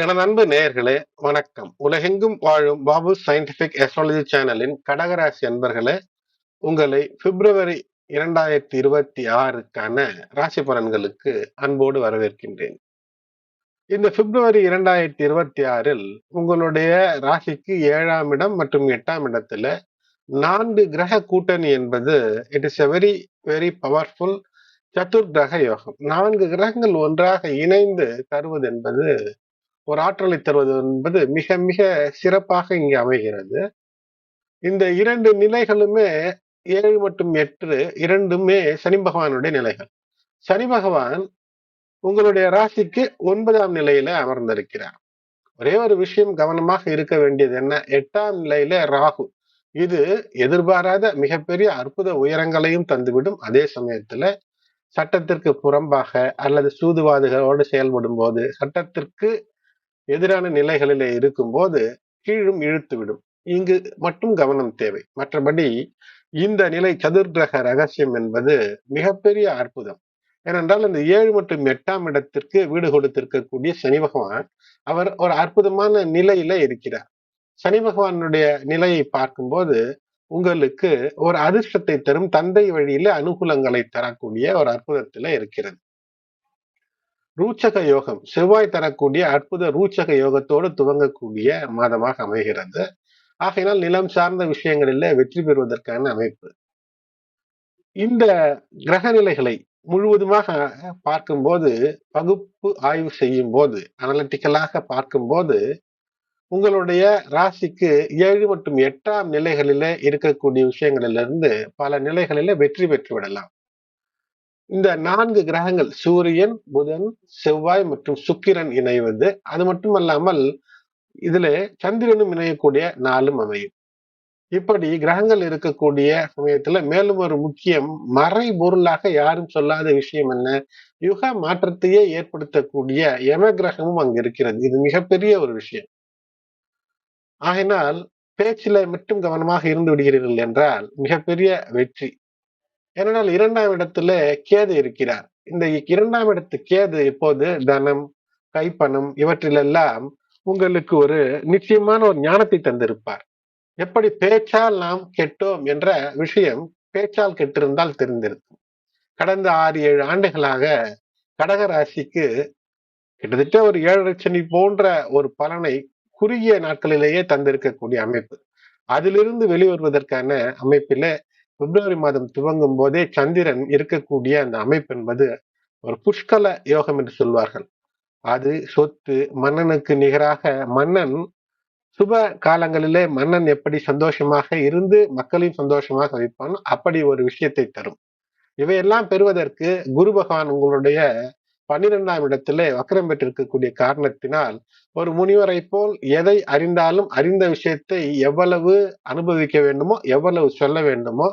எனது அன்பு நேயர்களே வணக்கம். உலகெங்கும் வாழும் பாபு சயின்டிபிக் அஸ்ட்ராலஜி சேனலின் கடகராசி அன்பர்களே உங்களை பிப்ரவரி இரண்டாயிரத்தி இருபத்தி ஆறுக்கான ராசி பலன்களுக்கு அன்போடு வரவேற்கின்றேன். இந்த பிப்ரவரி இரண்டாயிரத்தி இருபத்தி ஆறில் உங்களுடைய ராசிக்கு ஏழாம் இடம் மற்றும் எட்டாம் இடத்துல நான்கு கிரக கூட்டணி என்பது it is a very very powerful சதுர்கிரக யோகம். நான்கு கிரகங்கள் ஒன்றாக இணைந்து தருவது என்பது ஒரு ஆற்றலை தருவது என்பது மிக மிக சிறப்பாக இங்கு அமைகிறது. இந்த இரண்டு நிலைகளுமே ஏழு மற்றும் எட்டு இரண்டுமே சனி பகவானுடைய நிலைகள். சனி பகவான் உங்களுடைய ராசிக்கு ஒன்பதாம் நிலையில அமர்ந்திருக்கிறார். ஒரே ஒரு விஷயம் கவனமாக இருக்க வேண்டியது என்ன? எட்டாம் நிலையில ராகு. இது எதிர்பாராத மிகப்பெரிய அற்புத உயரங்களையும் தந்துவிடும். அதே சமயத்துல சட்டத்திற்கு புறம்பாக அல்லது சூதுவாதுகளோடு செயல்படும் போது சட்டத்திற்கு எதிரான நிலைகளிலே இருக்கும்போது கீழும் இழுத்துவிடும். இங்கு மட்டும் கவனம் தேவை. மற்றபடி இந்த நிலை சதுர்கிரக ரகசியம் என்பது மிகப்பெரிய அற்புதம். ஏனென்றால் இந்த ஏழு மற்றும் எட்டாம் இடத்திற்கு வீடு கொடுத்திருக்கக்கூடிய சனி பகவான் அவர் ஒரு அற்புதமான நிலையில இருக்கிறார். சனி பகவானுடைய நிலையை பார்க்கும்போது உங்களுக்கு ஒரு அதிர்ஷ்டத்தை தரும் தந்தை வழியில அனுகூலங்களை தரக்கூடிய ஒரு அற்புதத்துல இருக்கிறது. ரூச்சக யோகம் செவ்வாய் தரக்கூடிய அற்புத ரூச்சக யோகத்தோடு துவங்கக்கூடிய மாதமாக அமைகிறது. ஆகையினால் நிலம் சார்ந்த விஷயங்களில் வெற்றி பெறுவதற்கான அமைப்பு. இந்த கிரக நிலைகளை முழுவதுமாக பார்க்கும்போது பகுப்பு ஆய்வு செய்யும் போது அனலிட்டிக்கலாக பார்க்கும்போது உங்களுடைய ராசிக்கு ஏழு மற்றும் எட்டாம் நிலைகளில இருக்கக்கூடிய விஷயங்களிலிருந்து பல நிலைகளில வெற்றி பெற்று விடலாம். இந்த நான்கு கிரகங்கள் சூரியன் புதன் செவ்வாய் மற்றும் சுக்கிரன் இணைவது. அது மட்டுமல்லாமல் இதுல சந்திரனும் இணையக்கூடிய நாளும் அமையும். இப்படி கிரகங்கள் இருக்கக்கூடிய சமயத்துல மேலும் ஒரு முக்கியம் மறை பொருளாக யாரும் சொல்லாத விஷயம் என்ன? யுக மாற்றத்தையே ஏற்படுத்தக்கூடிய யம கிரகமும் அங்கு இருக்கிறது. இது மிகப்பெரிய ஒரு விஷயம். ஆகினால் பேச்சில மட்டும் கவனமாக இருந்து விடுகிறீர்கள் என்றால் மிகப்பெரிய வெற்றி ஏனென்றால் இரண்டாம் இடத்துல கேது இருக்கிறார். இந்த இரண்டாம் இடத்து கேது இப்போது தனம் கைப்பணம் இவற்றிலெல்லாம் உங்களுக்கு ஒரு நிச்சயமான ஒரு ஞானத்தை தந்திருப்பார். எப்படி பேச்சால் நாம் கெட்டோம் என்ற விஷயம் பேச்சால் கெட்டிருந்தால் தெரிந்திருக்கும். கடந்த ஆறு ஏழு ஆண்டுகளாக கடகராசிக்கு கிட்டத்தட்ட ஒரு ஏழரை சனி போன்ற ஒரு பலனை குறுகிய நாட்களிலேயே தந்திருக்கக்கூடிய அமைப்பு. அதிலிருந்து வெளிவருவதற்கான அமைப்பில பிப்ரவரி மாதம் துவங்கும் போதே சந்திரன் இருக்கக்கூடிய அந்த அமைப்பு என்பது ஒரு புஷ்கல யோகம் என்று சொல்வார்கள். அது சொத்து மன்னனுக்கு நிகராக மன்னன் சுப காலங்களிலே மன்னன் எப்படி சந்தோஷமாக இருந்து மக்களையும் சந்தோஷமாக வைப்பான் அப்படி ஒரு விஷயத்தை தரும். இவையெல்லாம் பெறுவதற்கு குரு பகவான் உங்களுடைய பன்னிரெண்டாம் இடத்திலே வக்கரம் பெற்றிருக்கக்கூடிய காரணத்தினால் ஒரு முனிவரை போல் எதை அறிந்தாலும் அறிந்த விஷயத்தை எவ்வளவு அனுபவிக்க வேண்டுமோ எவ்வளவு சொல்ல வேண்டுமோ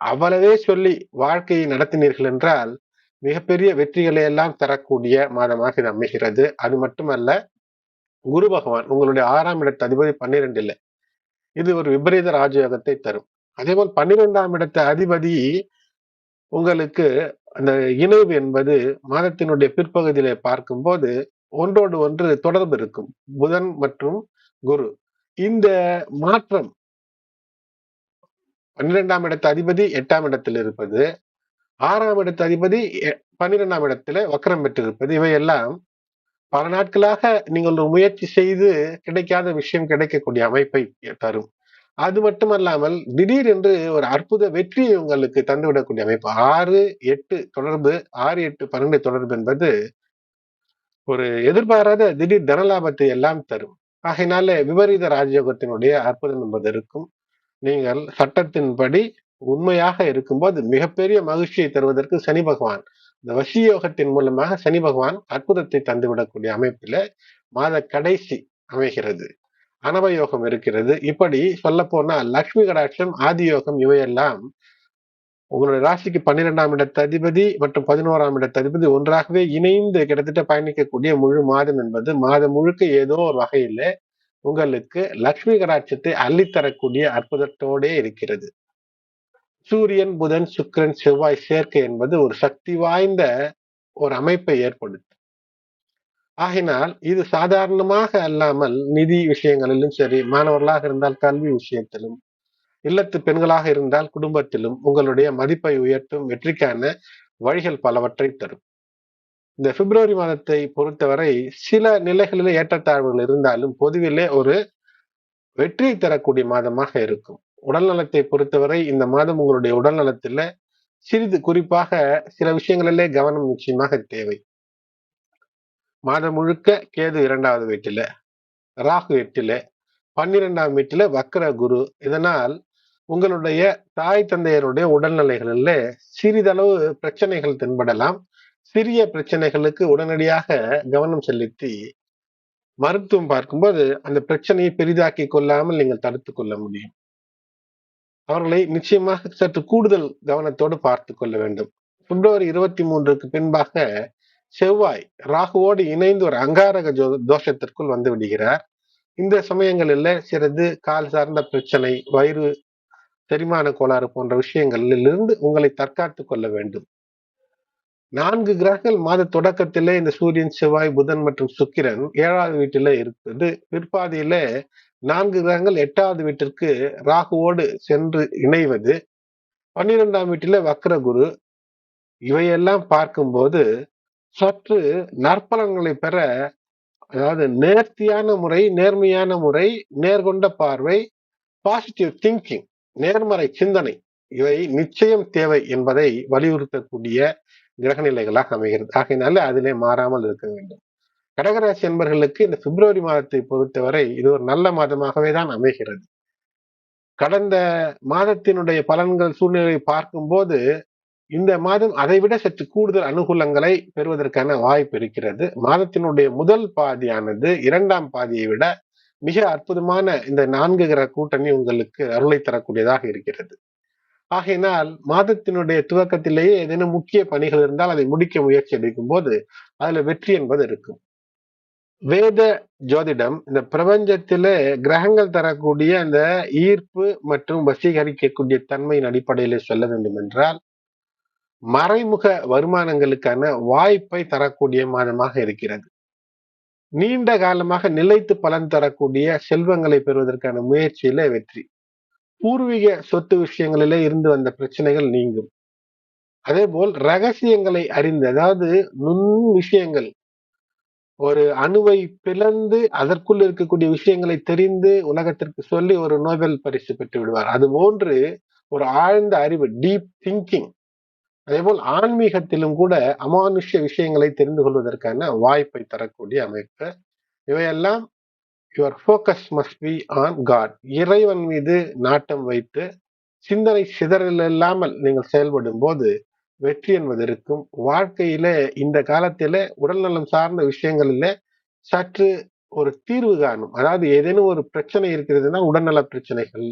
அவ்வளவே சொல்லி வாழ்க்கையை நடத்தினீர்கள் என்றால் மிகப்பெரிய வெற்றிகளை எல்லாம் தரக்கூடிய மாதமாக இது அமைகிறது. அது மட்டுமல்ல குரு பகவான் உங்களுடைய ஆறாம் இடத்து அதிபதி பன்னிரெண்டு இல்லை இது ஒரு விபரீத ராஜயோகத்தை தரும். அதே போல் பன்னிரெண்டாம் இடத்து அதிபதி உங்களுக்கு அந்த இணைவு என்பது மாதத்தினுடைய பிற்பகுதியிலே பார்க்கும்போது ஒன்றோடு ஒன்று தொடர்பு இருக்கும். புதன் மற்றும் குரு. இந்த மாற்றம் பன்னிரெண்டாம் இடத்து அதிபதி எட்டாம் இடத்தில் இருப்பது. ஆறாம் இடத்து அதிபதி பன்னிரெண்டாம் இடத்துல வக்கரம் பெற்றிருப்பது. இவையெல்லாம் பல நாட்களாக நீங்கள் ஒரு முயற்சி செய்து கிடைக்காத விஷயம் கிடைக்கக்கூடிய அமைப்பை தரும். அது மட்டுமல்லாமல் திடீர் என்று ஒரு அற்புத வெற்றி உங்களுக்கு தந்துவிடக்கூடிய அமைப்பு. ஆறு எட்டு தொடர்பு ஆறு எட்டு பன்னெண்டு தொடர்பு என்பது ஒரு எதிர்பாராத திடீர் தனலாபத்தை எல்லாம் தரும். ஆகையினால விபரீத ராஜயோகத்தினுடைய அற்புதம் என்பது இருக்கும். நீங்கள் சட்டத்தின்படி உண்மையாக இருக்கும்போது மிகப்பெரிய மகிழ்ச்சியை தருவதற்கு சனி பகவான். இந்த வசியோகத்தின் மூலமாக சனி பகவான் அற்புதத்தை தந்துவிடக்கூடிய அமைப்பில மாத கடைசி அமைகிறது. அனவயோகம் இருக்கிறது. இப்படி சொல்ல போனா லக்ஷ்மி கடாட்சம் ஆதியோகம் இவையெல்லாம் உங்களுடைய ராசிக்கு பன்னிரெண்டாம் இடத்து அதிபதி மற்றும் பதினோராம் இடத்து அதிபதி ஒன்றாகவே இணைந்து கிட்டத்தட்ட பயணிக்கக்கூடிய முழு மாதம் என்பது மாதம் முழுக்க ஏதோ ஒரு வகையில உங்களுக்கு லக்ஷ்மி கடாட்சத்தை அள்ளித்தரக்கூடிய அற்புதத்தோடே இருக்கிறது. சூரியன் புதன் சுக்கரன் செவ்வாய் சேர்க்கை என்பது ஒரு சக்தி வாய்ந்த ஒரு அமைப்பை ஏற்படுத்தும். ஆகினால் இது சாதாரணமாக அல்லாமல் நிதி விஷயங்களிலும் சரி மாணவர்களாக இருந்தால் கல்வி விஷயத்திலும் இல்லத்து பெண்களாக இருந்தால் குடும்பத்திலும் உங்களுடைய மதிப்பை உயர்த்தும் வெற்றிக்கான வழிகள் பலவற்றை தரும். இந்த பிப்ரவரி மாதத்தை பொறுத்தவரை சில நிலைகளில் ஏற்றத்தாழ்வுகள் இருந்தாலும் பொதுவிலே ஒரு வெற்றி தரக்கூடிய மாதமாக இருக்கும். உடல் நலத்தை பொறுத்தவரை இந்த மாதம் உங்களுடைய உடல் நலத்துல சிறிது குறிப்பாக சில விஷயங்களிலே கவனம் நிச்சயமாக தேவை. மாதம் முழுக்க கேது இரண்டாவது வீட்டில ராகு எட்டில பன்னிரெண்டாம் வீட்டில வக்கர குரு. இதனால் உங்களுடைய தாய் தந்தையருடைய உடல்நிலைகளில் சிறிதளவு பிரச்சனைகள் தென்படலாம். சிறிய பிரச்சனைகளுக்கு உடனடியாக கவனம் செலுத்தி மருத்துவம் பார்க்கும்போது அந்த பிரச்சனையை பெரிதாக்கி கொள்ளாமல் நீங்கள் தடுத்து கொள்ள முடியும். அவர்களை நிச்சயமாக சற்று கூடுதல் கவனத்தோடு பார்த்து கொள்ள வேண்டும். பிப்ரவரி இருபத்தி மூன்றுக்கு பின்பாக செவ்வாய் ராகுவோடு இணைந்து ஒரு அங்காரக ஜோ தோஷத்திற்குள் வந்து விடுகிறார். இந்த சமயங்களில் சிறிது கால் சார்ந்த பிரச்சனை வயிறு செரிமான கோளாறு போன்ற விஷயங்களில் இருந்து உங்களை தற்காத்து கொள்ள வேண்டும். நான்கு கிரகங்கள் மாத தொடக்கத்திலே இந்த சூரியன் செவ்வாய் புதன் மற்றும் சுக்கிரன் ஏழாவது வீட்டில இருக்குது. பிற்பாதியில நான்கு கிரகங்கள் எட்டாவது வீட்டிற்கு ராகுவோடு சென்று இணைவது. பன்னிரெண்டாம் வீட்டில வக்ர குரு இவையெல்லாம் பார்க்கும்போது சற்று நற்பலன்களை பெற அதாவது நேர்த்தியான முறை நேர்மையான முறை நேர்கொண்ட பார்வை பாசிட்டிவ் திங்கிங் நேர்மறை சிந்தனை இவை நிச்சயம் தேவை என்பதை வலியுறுத்தக்கூடிய கிரகநிலைகளாக அமைகிறது. ஆகையினால அதிலே மாறாமல் இருக்க வேண்டும். கடகராசி அன்பர்களுக்கு இந்த பிப்ரவரி மாதத்தை பொறுத்தவரை இது ஒரு நல்ல மாதமாகவே தான் அமைகிறது. கடந்த மாதத்தினுடைய பலன்கள் சூழ்நிலையை பார்க்கும்போது இந்த மாதம் அதைவிட சற்று கூடுதல் அனுகூலங்களை பெறுவதற்கான வாய்ப்பு இருக்கிறது. மாதத்தினுடைய முதல் பாதியானது இரண்டாம் பாதியை விட மிக அற்புதமான இந்த நான்கு கிரக கூட்டணி உங்களுக்கு அருளை தரக்கூடியதாக இருக்கிறது. ஆகையினால் மாதத்தினுடைய துவக்கத்திலேயே ஏதேனும் முக்கிய பணிகள் இருந்தால் அதை முடிக்க முயற்சி எடுக்கும் போது அதுல வெற்றி என்பது இருக்கும். வேத ஜோதிடம் இந்த பிரபஞ்சத்தில கிரகங்கள் தரக்கூடிய அந்த ஈர்ப்பு மற்றும் வசீகரிக்கக்கூடிய தன்மையின் அடிப்படையில சொல்ல வேண்டும் என்றால் மறைமுக வருமானங்களுக்கான வாய்ப்பை தரக்கூடிய மாதமாக இருக்கிறது. நீண்ட காலமாக நிலைத்து பலன் தரக்கூடிய செல்வங்களை பெறுவதற்கான முயற்சியில வெற்றி. பூர்வீக சொத்து விஷயங்களிலே இருந்து வந்த பிரச்சனைகள் நீங்கும். அதே போல் ரகசியங்களை அறிந்து அதாவது நுண் விஷயங்கள் ஒரு அணுவை பிளந்து அதற்குள் இருக்கக்கூடிய விஷயங்களை தெரிந்து உலகத்திற்கு சொல்லி ஒரு நோபல் பரிசு பெற்று விடுவார். அது போன்று ஒரு ஆழ்ந்த அறிவு டீப் திங்கிங் அதே போல் ஆன்மீகத்திலும் கூட அமானுஷ்ய விஷயங்களை தெரிந்து கொள்வதற்கான வாய்ப்பை தரக்கூடிய அமைப்பு. இவையெல்லாம் your focus must be on God இறைவன் மீது நாட்டம் வைத்து சிந்தனை சிதறல் இல்லாமல் நீங்கள் செயல்படும் போது வெற்றி என்பது இருக்கும். வாழ்க்கையில இந்த காலத்தில உடல்நலம் சார்ந்த விஷயங்களில சற்று ஒரு தீர்வு காணும். அதாவது ஏதேனும் ஒரு பிரச்சனை இருக்கிறதுனா உடல்நல பிரச்சனைகள்.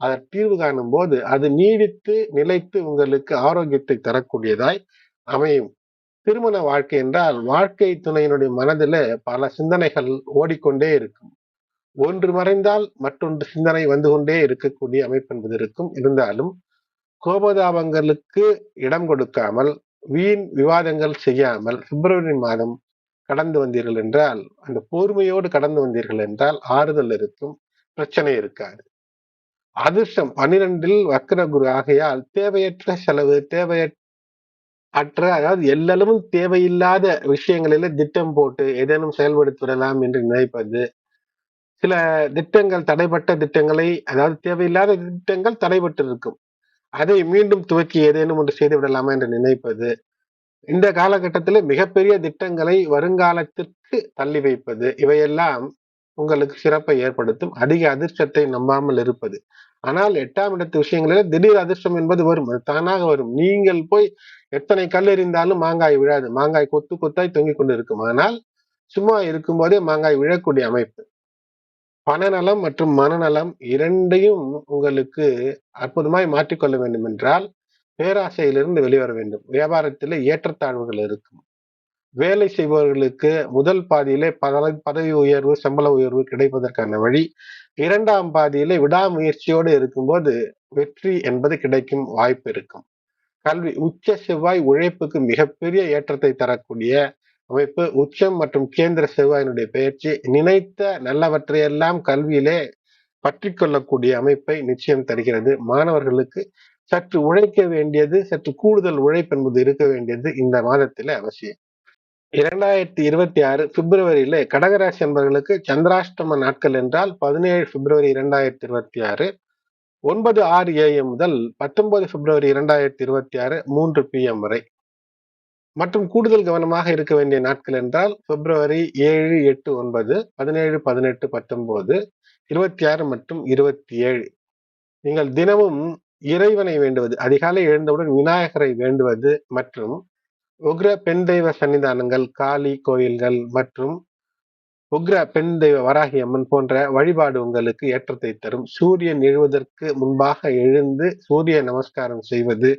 அதை தீர்வு காணும் போது அது நீடித்து நிலைத்து உங்களுக்கு ஆரோக்கியத்தை தரக்கூடியதாய் அமையும். திருமண வாழ்க்கை என்றால் வாழ்க்கை துணையினுடைய மனதில் பல சிந்தனைகள் ஓடிக்கொண்டே இருக்கும். ஒன்று மறைந்தால் மற்றொன்று சிந்தனை வந்து கொண்டே இருக்கக்கூடிய அமைப்பு என்பது இருக்கும். இருந்தாலும் கோபதாபங்களுக்கு இடம் கொடுக்காமல் வீண் விவாதங்கள் செய்யாமல் பிப்ரவரி மாதம் கடந்து வந்தீர்கள் என்றால் அந்த பொறுமையோடு கடந்து வந்தீர்கள் என்றால் ஆறுதல் இருக்கும் பிரச்சனை இருக்காது. அதிர்ஷ்டம் பன்னிரெண்டில் வக்கர குரு ஆகையால் தேவையற்ற செலவு தேவையற்ற அற்ற அதாவது எல்லளவும் தேவையில்லாத விஷயங்களில திட்டம் போட்டு ஏதேனும் செயல்படுத்திவிடலாம் என்று நினைப்பது சில திட்டங்கள் தடைப்பட்ட திட்டங்களை அதாவது தேவையில்லாத திட்டங்கள் தடைபட்டு இருக்கும் அதை மீண்டும் துவக்கி ஏதேனும் ஒன்று செய்து விடலாமா என்று நினைப்பது இந்த காலகட்டத்தில் மிகப்பெரிய திட்டங்களை வருங்காலத்திற்கு தள்ளி வைப்பது இவையெல்லாம் உங்களுக்கு சிறப்பை ஏற்படுத்தும் அதிக அதிர்ஷ்டத்தை நம்பாமல் இருப்பது. ஆனால் எட்டாம் இடத்து விஷயங்களில் திடீர் அதிர்ஷ்டம் என்பது வரும் அது தானாக வரும். நீங்கள் போய் எத்தனை கல் எறிந்தாலும் மாங்காய் விழாது. மாங்காய் கொத்து கொத்தாய் தொங்கிக் கொண்டு இருக்கும் ஆனால் சும்மா இருக்கும் போதே மாங்காய் விழக்கூடிய அமைப்பு. பணநலம் மற்றும் மனநலம் இரண்டையும் உங்களுக்கு அற்புதமாய் மாற்றிக்கொள்ள வேண்டும் என்றால் பேராசையிலிருந்து வெளிவர வேண்டும். வியாபாரத்தில் ஏற்றத்தாழ்வுகள் இருக்கும். வேலை செய்பவர்களுக்கு முதல் பாதியிலே பதவி உயர்வு சம்பள உயர்வு கிடைப்பதற்கான வழி. இரண்டாம் பாதியிலே விடாமுயற்சியோடு இருக்கும்போது வெற்றி என்பது கிடைக்கும் வாய்ப்பு இருக்கும். கல்வி உச்ச செவ்வாய் உழைப்புக்கு மிகப்பெரிய ஏற்றத்தை தரக்கூடிய அமைப்பு உச்சம் மற்றும் கேந்திர செவ்வாயினுடைய பயிற்சி நினைத்த நல்லவற்றையெல்லாம் கல்வியிலே பற்றி கொள்ளக்கூடிய அமைப்பை நிச்சயம் தருகிறது. மாணவர்களுக்கு சற்று உழைக்க வேண்டியது சற்று கூடுதல் உழைப்பு என்பது இருக்க வேண்டியது இந்த மாதத்தில் அவசியம். இரண்டாயிரத்தி இருபத்தி ஆறு பிப்ரவரியில கடகராசி என்பவர்களுக்கு சந்திராஷ்டம நாட்கள் என்றால் பதினேழு பிப்ரவரி இரண்டாயிரத்தி இருபத்தி ஆறு ஒன்பது ஆறு ஏஎம் முதல் பத்தொன்பது பிப்ரவரி இரண்டாயிரத்தி இருபத்தி ஆறு மூன்று பிஎம் வரை. மற்றும் கூடுதல் கவனமாக இருக்க வேண்டிய நாட்கள் என்றால் பிப்ரவரி ஏழு எட்டு ஒன்பது பதினேழு பதினெட்டு பத்தொன்பது இருபத்தி ஆறு மற்றும் இருபத்தி ஏழு. நீங்கள் தினமும் இறைவனை வேண்டுவது அதிகாலை எழுந்தவுடன் விநாயகரை வேண்டுவது மற்றும் உக்ர பெண் தெய்வ சன்னிதானங்கள் காளி கோயில்கள் மற்றும் உக்ர பெண் தெய்வ வராகி அம்மன் போன்ற வழிபாடு உங்களுக்கு ஏற்றத்தை தரும். சூரியன் எழுவதற்கு முன்பாக எழுந்து சூரிய நமஸ்காரம் செய்வது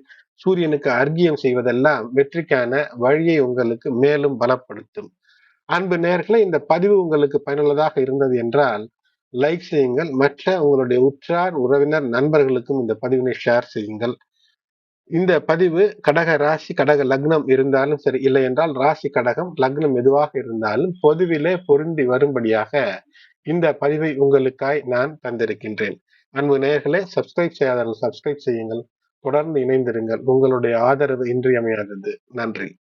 சூரியனுக்கு அர்க்கியம் செய்வதெல்லாம் வெற்றிக்கான வழியை உங்களுக்கு மேலும் பலப்படுத்தும். அன்பு நேர்களை இந்த பதிவு உங்களுக்கு பயனுள்ளதாக இருந்தது என்றால் லைக் செய்யுங்கள். மற்ற உங்களுடைய உற்றார் உறவினர் நண்பர்களுக்கும் இந்த பதிவினை ஷேர் செய்யுங்கள். இந்த பதிவு கடக ராசி கடக லக்னம் இருந்தாலும் சரி இல்லை என்றால் ராசி கடகம் லக்னம் எதுவாக இருந்தாலும் பொதுவிலே பொருந்தி வரும்படியாக இந்த பதிவை உங்களுக்காய் நான் தந்திருக்கின்றேன். அன்பு நேயர்களே சப்ஸ்கிரைப் செய்யாதவர்கள் சப்ஸ்கிரைப் செய்யுங்கள். தொடர்ந்து இணைந்திருங்கள். உங்களுடைய ஆதரவு இன்றியமையாதது. நன்றி.